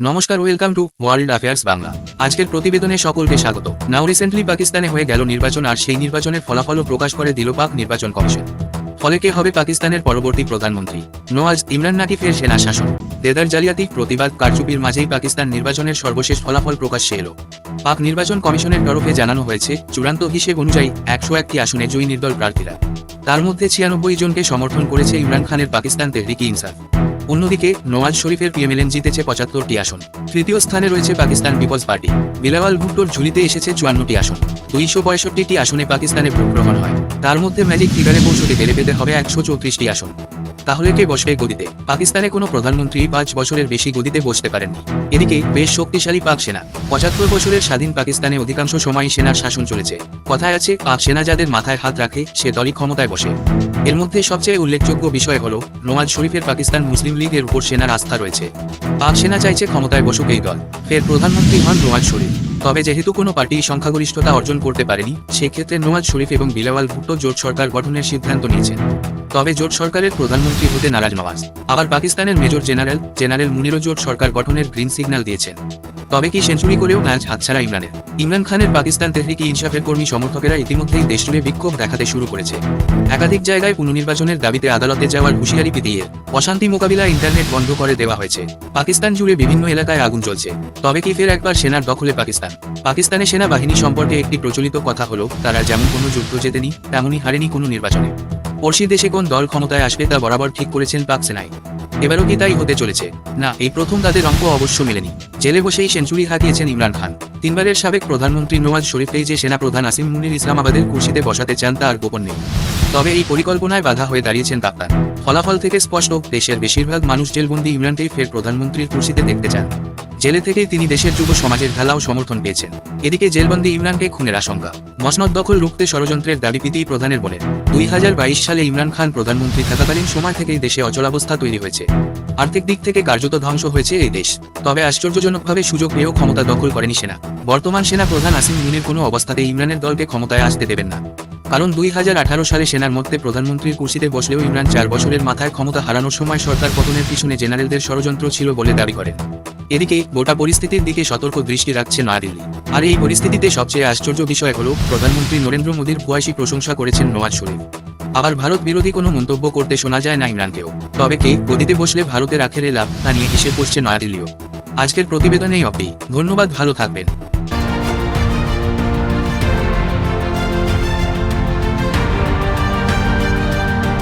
নমস্কার welcome to world affairs Bangla আজকের প্রতিবেদনে সকলকে স্বাগত। নাও রিসেন্টলি পাকিস্তানে হয়ে গেল নির্বাচন আর সেই নির্বাচনের ফলাফলও প্রকাশ করে দিল পাক নির্বাচন কমিশন। ফলে কে হবে পাকিস্তানের পরবর্তী প্রধানমন্ত্রী? নওয়াজ ইমরান নাকি ফের সেনা শাসন। দেদার জালিয়াতি, প্রতিবাদ, কারচুপির মাঝেই পাকিস্তান নির্বাচনের সর্বশেষ ফলাফল প্রকাশ্যে এলো। পাক নির্বাচন কমিশনের তরফে জানানো হয়েছে, চূড়ান্ত হিসেব অনুযায়ী একশো একটি আসনে জয়ী নির্দল প্রার্থীরা। তার মধ্যে ছিয়ানব্বই জনকে সমর্থন করেছে ইমরান খানের পাকিস্তান তেহরিকি ইনসাফ। অন্যদিকে, নওয়াজ শরীফের পিএমএলএন জিতেছে পঁচাত্তরটি আসন। তৃতীয় স্থানে রয়েছে পাকিস্তান পিপলস পার্টি। বিলাওয়াল ভুট্টোর ঝুলিতে এসেছে চুয়ান্নটি আসন। দুইশো পঁয়ষট্টিটি আসনে পাকিস্তানে ভোট গ্রহণ হয়। তার মধ্যে ম্যাজিক ফিগারে পৌঁছতে পেরে পেতে হবে একশো চৌত্রিশটি আসন। তাহলে কে বসবে গদিতে? পাকিস্তানে কোনো প্রধানমন্ত্রী পাঁচ বছরের বেশি গদিতে বসতে পারেননি। এদিকে, বেশ শক্তিশালী পাক সেনা। পঁচাত্তর বছরের স্বাধীন পাকিস্তানে অধিকাংশ সময় সেনার শাসন চলেছে। কথায় আছে, পাক সেনা যাদের মাথায় হাত রাখে, সে দলই ক্ষমতায় বসে। এর মধ্যে সবচেয়ে উল্লেখযোগ্য বিষয় হল নওয়াজ শরীফের পাকিস্তান মুসলিম লীগের উপর সেনার আস্থা রয়েছে। পাক সেনা চাইছে ক্ষমতায় বসুক এই দল। ফের প্রধানমন্ত্রী হন নওয়াজ শরীফ। তবে যেহেতু কোনো পার্টি সংখ্যাগরিষ্ঠতা অর্জন করতে পারেনি, সেক্ষেত্রে নওয়াজ শরীফ এবং বিলাওয়াল ভুট্টো জোট সরকার গঠনের সিদ্ধান্ত নিয়েছেন। তবে জোট সরকারের প্রধানমন্ত্রী হতে নারাজ নওয়াজ। আবার পাকিস্তানের মেজর জেনারেল জেনারেল মুনিরও জোট সরকার গঠনের গ্রিন সিগন্যাল দিয়েছেন। তবে কি সেঞ্চুরি করেও ম্যাচ হাতছাড়া ইমরানের? ইমরান খানের পাকিস্তান তেহরিকি ইনসাফের কর্মী সমর্থকেরা ইতিমধ্যেই দেশজুড়ে বিক্ষোভ দেখাতে শুরু করেছে। একাধিক জায়গায় পুনর্নির্বাচনের দাবিতে আদালতে যাওয়ার হুঁশিয়ারি পিটিয়ে অশান্তি মোকাবিলা ইন্টারনেট বন্ধ করে দেওয়া হয়েছে। পাকিস্তান জুড়ে বিভিন্ন এলাকায় আগুন জ্বলছে। তবে কি ফের একবার সেনার দখলে পাকিস্তান? পাকিস্তানের সেনাবাহিনী সম্পর্কে একটি প্রচলিত কথা হলো, তারা যেমন কোনো যুদ্ধ জেতেনি, তেমনই হারেনি কোনো নির্বাচনে। পড়শি দেশে কোন দল ক্ষমতায় আসবে তা বরাবর ঠিক করেছেন পাক সেনাই। এবারও কি তাই হতে চলেছে? না। এই প্রথম তাদের অঙ্ক অবশ্য মেলেনি। জেলে বসেই সেঞ্চুরি হাতিয়েছেন ইমরান খান। তিনবারের সাবেক প্রধানমন্ত্রী নওয়াজ শরীফকেই যে সেনাপ্রধান আসিম মুনির ইসলামাবাদের কুর্সিতে বসাতে চান তা আর গোপন নেই। তবে এই পরিকল্পনায় বাধা হয়ে দাঁড়িয়েছেন কাপ্তান। ফলাফল থেকে স্পষ্ট দেশের বেশিরভাগ মানুষ জেলবন্দি ইমরানকেই ফের প্রধানমন্ত্রীর কুর্সিতে দেখতে চান। জেলে থেকেই তিনি দেশের যুব সমাজের ঢালাও সমর্থন পেয়েছেন। এদিকে জেলবন্দি ইমরানকে খুনের আশঙ্কা। মসনদ দখল রুখতে ষড়যন্ত্রের দাবি পিতেই প্রধানের বলেন, দুই হাজার বাইশ সালে ইমরান খান প্রধানমন্ত্রী থাকাকালীন সময় থেকেই দেশে অচলাবস্থা তৈরি হয়েছে। আর্থিক দিক থেকে কার্যত ধ্বংস হয়েছে এই দেশ। তবে আশ্চর্যজনকভাবে সুযোগ পেয়েও ক্ষমতা দখল করেনি সেনা। বর্তমান সেনা প্রধান আসিম মুনির কোনো অবস্থাতে ইমরানের দলকে ক্ষমতায় আসতে দেবেন না। কারণ দুই হাজার আঠারো সালে সেনার মধ্যে প্রধানমন্ত্রীর কুর্সিতে বসলেও ইমরান চার বছরের মাথায় ক্ষমতা হারানোর সময় সরকার পতনের পিছনে জেনারেলদের ষড়যন্ত্র ছিল বলে দাবি করেন। এদিকে, গোটা পরিস্থিতির দিকে সতর্ক দৃষ্টি রাখছে নয়াদিল্লি। আর এই পরিস্থিতিতে সবচেয়ে আশ্চর্য বিষয় হল, প্রধানমন্ত্রী নরেন্দ্র মোদীর ভুয়াসী প্রশংসা করেছেন নওয়াজ শরীফ। আবার ভারত বিরোধী কোনো মন্তব্য করতে শোনা যায় না ইমরানকেও। তবে কে গদিতে বসলে ভারতের আখেরে লাভ তা নিয়ে হিসেব করছে নয়াদিল্লিও। আজকের প্রতিবেদনেই অব্দি ধন্যবাদ, ভালো থাকবেন।